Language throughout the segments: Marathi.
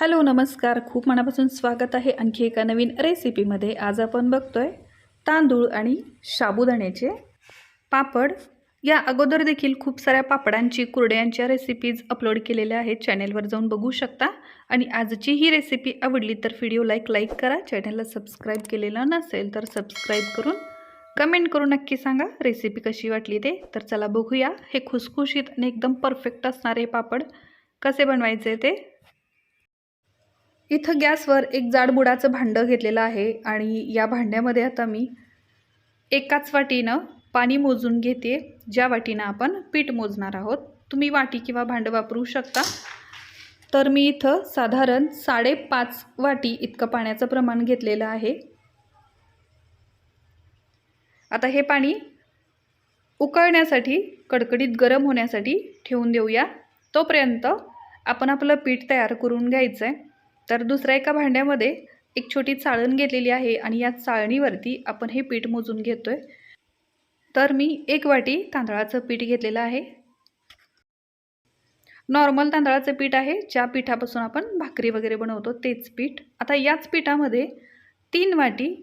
हॅलो नमस्कार. खूप मनापासून स्वागत आहे आणखी एका नवीन रेसिपीमध्ये. आज आपण बघतोय तांदूळ आणि साबुदाण्याचे पापड. या अगोदर देखील खूप साऱ्या पापडांची कुरड्यांच्या रेसिपीज अपलोड केलेल्या आहेत. चॅनेलवर जाऊन बघू शकता. आणि आजची ही रेसिपी आवडली तर व्हिडिओ लाईक लाईक करा. चॅनलला सबस्क्राईब केलेलं नसेल तर सबस्क्राईब करून कमेंट करून नक्की सांगा रेसिपी कशी वाटली ते. तर चला बघूया. हे खुसखुशीत आणि एकदम परफेक्ट असणारे पापड कसे बनवायचे ते. इथं गॅसवर एक जाडबुडाचं भांडं घेतलेलं आहे आणि या भांड्यामध्ये आता मी एकाच वाटीनं पाणी मोजून घेते ज्या वाटीनं आपण पीठ मोजणार आहोत. तुम्ही वाटी किंवा भांडं वापरू शकता. तर मी इथं साधारण साडेपाच वाटी इतकं पाण्याचं प्रमाण घेतलेलं आहे. आता हे पाणी उकळण्यासाठी कडकडीत गरम होण्यासाठी ठेवून देऊया. तोपर्यंत आपण आपलं पीठ तयार करून घ्यायचं आहे तर दुसऱ्या एका भांड्यामध्ये एक छोटी चाळण घेतलेली आहे आणि या चाळणीवरती आपण हे पीठ मोजून घेतो आहे तर मी एक वाटी तांदळाचं पीठ घेतलेलं आहे. नॉर्मल तांदळाचं पीठ आहे ज्या पिठापासून आपण भाकरी वगैरे बनवतो तेच पीठ. आता याच पिठामध्ये तीन वाटी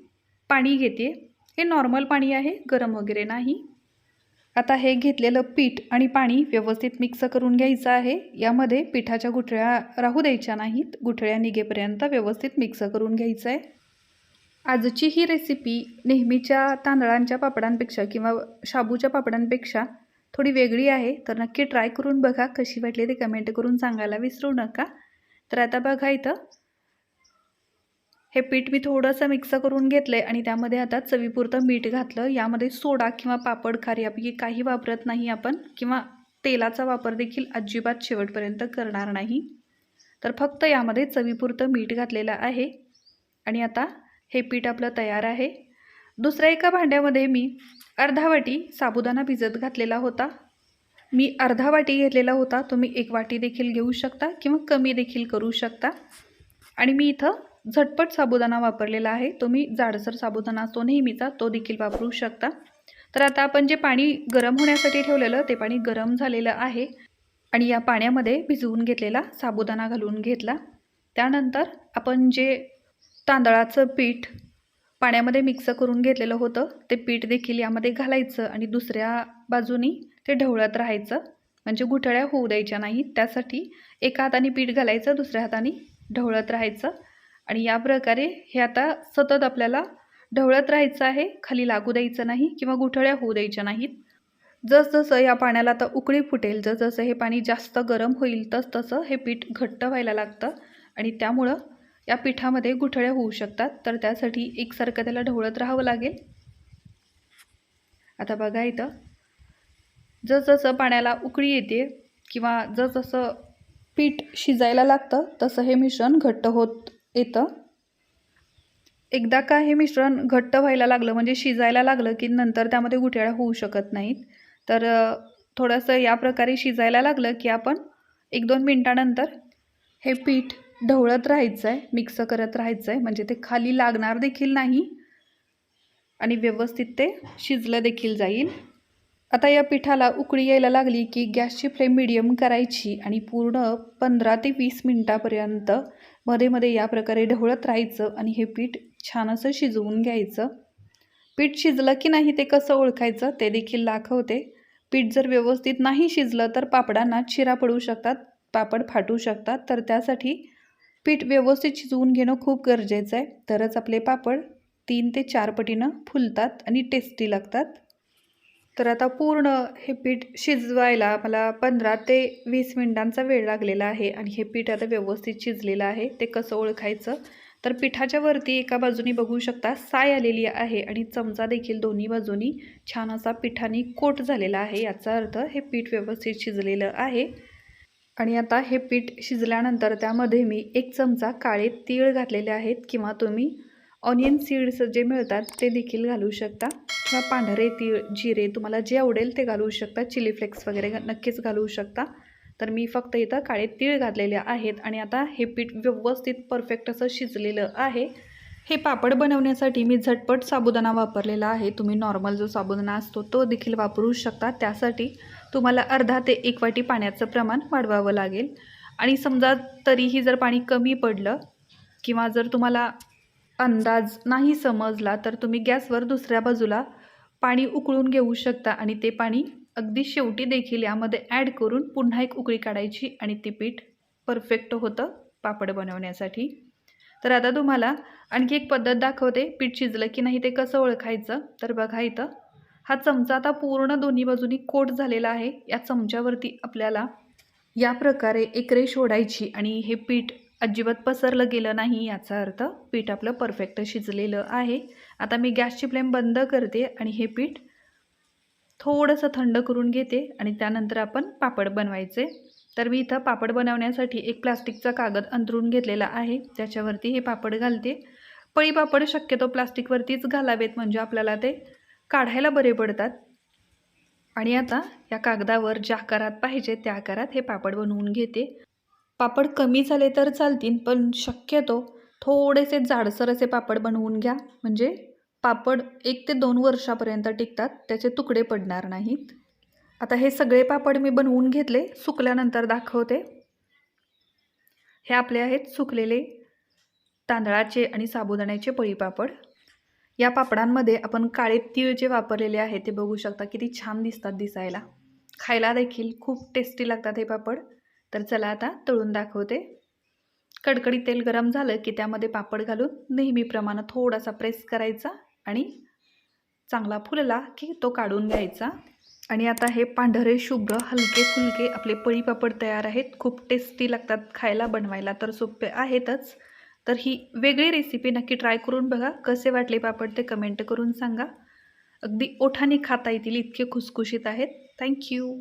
पाणी घेते हे नॉर्मल पाणी आहे गरम वगैरे नाही. आता हे घेतलेलं पीठ आणि पाणी व्यवस्थित मिक्स करून घ्यायचं आहे. यामध्ये पिठाच्या गुठळ्या राहू द्यायच्या नाहीत. गुठळ्या निघेपर्यंत व्यवस्थित मिक्स करून घ्यायचं आहे. आजची ही रेसिपी नेहमीच्या तांदळांच्या पापडांपेक्षा किंवा शाबूच्या पापडांपेक्षा थोडी वेगळी आहे. तर नक्की ट्राय करून बघा. कशी वाटली ते कमेंट करून सांगायला विसरू नका. तर आता बघा इथं हे पीठ मी थोडंसं मिक्स करून घेतलं आहे आणि त्यामध्ये आता चवीपुरतं मीठ घातलं. यामध्ये सोडा किंवा पापड खारी यापैकी काही वापरत नाही आपण किंवा तेलाचा वापर देखील अजिबात शेवटपर्यंत करणार नाही. तर फक्त यामध्ये चवीपुरतं मीठ घातलेलं आहे आणि आता हे पीठ आपलं तयार आहे. दुसऱ्या एका भांड्यामध्ये मी अर्धा वाटी साबुदाणा भिजत घातलेला होता. मी अर्धा वाटी घेतलेला होता. तुम्ही एक वाटी देखील घेऊ शकता किंवा कमी देखील करू शकता. आणि मी इथं झटपट साबुदाणा वापरलेला आहे. तुम्ही जाडसर साबुदाणा असतो नेहमीचा तो देखील वापरू शकता. तर आता आपण जे पाणी गरम होण्यासाठी ठेवलेलं ते पाणी गरम झालेलं आहे. आणि या पाण्यामध्ये भिजवून घेतलेला साबुदाणा घालून घेतला. त्यानंतर आपण जे तांदळाचं पीठ पाण्यामध्ये मिक्स करून घेतलेलं होतं ते पीठ देखील यामध्ये घालायचं आणि दुसऱ्या बाजूनी ते ढवळत राहायचं. म्हणजे गुठळ्या होऊ द्यायच्या नाहीत. त्यासाठी एका हाताने पीठ घालायचं दुसऱ्या हाताने ढवळत राहायचं. आणि या प्रकारे हे आता सतत आपल्याला ढवळत राहायचं आहे. खाली लागू द्यायचं नाही किंवा गुठळ्या होऊ द्यायच्या नाहीत. जसजसं या पाण्याला आता उकळी फुटेल जसजसं हे पाणी जास्त गरम होईल तस तसं हे पीठ घट्ट व्हायला लागतं आणि त्यामुळं या पिठामध्ये गुठळ्या होऊ शकतात. तर त्यासाठी एकसारखं त्याला ढवळत राहावं लागेल. आता बघा इथं. जसजसं पाण्याला उकळी येते किंवा जसजसं पीठ शिजायला लागतं तसं हे मिश्रण घट्ट होत येतं एकदा का हे मिश्रण घट्ट व्हायला लागलं म्हणजे शिजायला लागलं की नंतर त्यामध्ये गुठळ्या होऊ शकत नाहीत. तर थोडंसं या प्रकारे शिजायला लागलं की आपण एक दोन मिनटानंतर हे पीठ ढवळत राहायचं आहे मिक्स करत राहायचं आहे म्हणजे ते खाली लागणार देखील नाही आणि व्यवस्थित ते शिजलं देखील जाईल. आता या पिठाला उकळी यायला लागली की गॅसची फ्लेम मिडियम करायची आणि पूर्ण पंधरा ते वीस मिनटापर्यंत मध्ये मध्ये या प्रकारे ढवळत राहायचं आणि हे पीठ छान असं शिजवून घ्यायचं. पीठ शिजलं की नाही ते कसं ओळखायचं ते देखील दाखवते. पीठ जर व्यवस्थित नाही शिजलं तर पापडांना चिरा पडू शकतात पापड फाटू शकतात. तर त्यासाठी पीठ व्यवस्थित शिजवून घेणं खूप गरजेचं आहे. तरच आपले पापड तीन ते चार पटीनं फुलतात आणि टेस्टी लागतात. तर आता पूर्ण हे पीठ शिजवायला मला पंधरा ते वीस मिनिटांचा वेळ लागलेला आहे आणि हे पीठ आता व्यवस्थित शिजलेलं आहे. ते कसं ओळखायचं? तर पिठाच्या वरती एका बाजूनी बघू शकता साय आलेली आहे आणि चमचा देखील दोन्ही बाजूनी छान असा पिठाने कोट झालेला आहे. याचा अर्थ हे पीठ व्यवस्थित शिजलेलं आहे. आणि आता हे पीठ शिजल्यानंतर त्यामध्ये मी एक चमचा काळे तीळ घातलेले आहेत. किंवा तुम्ही ऑनियन सीड्स जे मिळतात ते देखील घालू शकता. किंवा पांढरे तीळ जिरे तुम्हाला जे आवडेल ते घालू शकता. चिली फ्लेक्स वगैरे नक्कीच घालू शकता. तर मी फक्त इथं काळे तीळ घातलेले आहेत आणि आता हे पीठ व्यवस्थित परफेक्ट असं शिजलेलं आहे. हे पापड बनवण्यासाठी मी झटपट साबुदाणा वापरलेला आहे. तुम्ही नॉर्मल जो साबुदाणा असतो तो देखील वापरू शकता. त्यासाठी तुम्हाला अर्धा ते एक वाटी पाण्याचं प्रमाण वाढवावं लागेल. आणि समजा तरीही जर पाणी कमी पडलं किंवा जर तुम्हाला अंदाज नाही समजला तर तुम्ही गॅसवर दुसऱ्या बाजूला पाणी उकळून घेऊ शकता आणि ते पाणी अगदी शेवटी देखील यामध्ये ॲड करून पुन्हा एक उकळी काढायची आणि ते पीठ परफेक्ट होतं पापड बनवण्यासाठी. तर आता तुम्हाला आणखी एक पद्धत दाखवते पीठ शिजलं की नाही ते कसं ओळखायचं? तर बघा इथं हा चमचा आता पूर्ण दोन्ही बाजूनी कोट झालेला आहे. या चमच्यावरती आपल्याला या प्रकारे एक रेष ओढायची आणि हे पीठ अजिबात पसरलं गेलं नाही याचा अर्थ पीठ आपलं परफेक्ट शिजलेलं आहे. आता मी गॅसची फ्लेम बंद करते आणि हे पीठ थोडंसं थंड करून घेते आणि त्यानंतर आपण पापड बनवायचे. तर मी इथं पापड बनवण्यासाठी एक प्लास्टिकचा कागद अंतरून घेतलेला आहे. त्याच्यावरती हे पापड घालते. पळी पापड शक्यतो प्लास्टिकवरतीच घालावेत म्हणजे आपल्याला ते काढायला बरे पडतात. आणि आता या कागदावर ज्या आकारात पाहिजे त्या आकारात हे पापड बनवून घेते. पापड कमी झाले तर चालतील पण शक्यतो थोडेसे जाडसर असे पापड बनवून घ्या. म्हणजे पापड एक ते दोन वर्षापर्यंत टिकतात त्याचे तुकडे पडणार नाहीत. आता हे सगळे पापड मी बनवून घेतले सुकल्यानंतर दाखवते. हे आपले आहेत सुकलेले तांदळाचे आणि साबुदाण्याचे पळीपापड या पापडांमध्ये आपण काळे तीळ जे वापरलेले आहेत ते बघू शकता किती छान दिसतात दिसायला. खायला देखील खूप टेस्टी लागतात हे पापड. तर चला आता तळून दाखवते. कडकडी तेल गरम झालं की त्यामध्ये पापड घालून नेहमीप्रमाणे थोडासा प्रेस करायचा आणि चांगला फुलला की तो काढून घ्यायचा. आणि आता हे पांढरे शुभ्र हलके फुलके आपले पळी पापड तयार आहेत. खूप टेस्टी लागतात खायला बनवायला तर सोपे आहेतच. तर ही वेगळी रेसिपी नक्की ट्राय करून बघा. कसे वाटले पापड ते कमेंट करून सांगा. अगदी ओठाने खाता येतील इतके खुसखुशीत आहेत. थँक्यू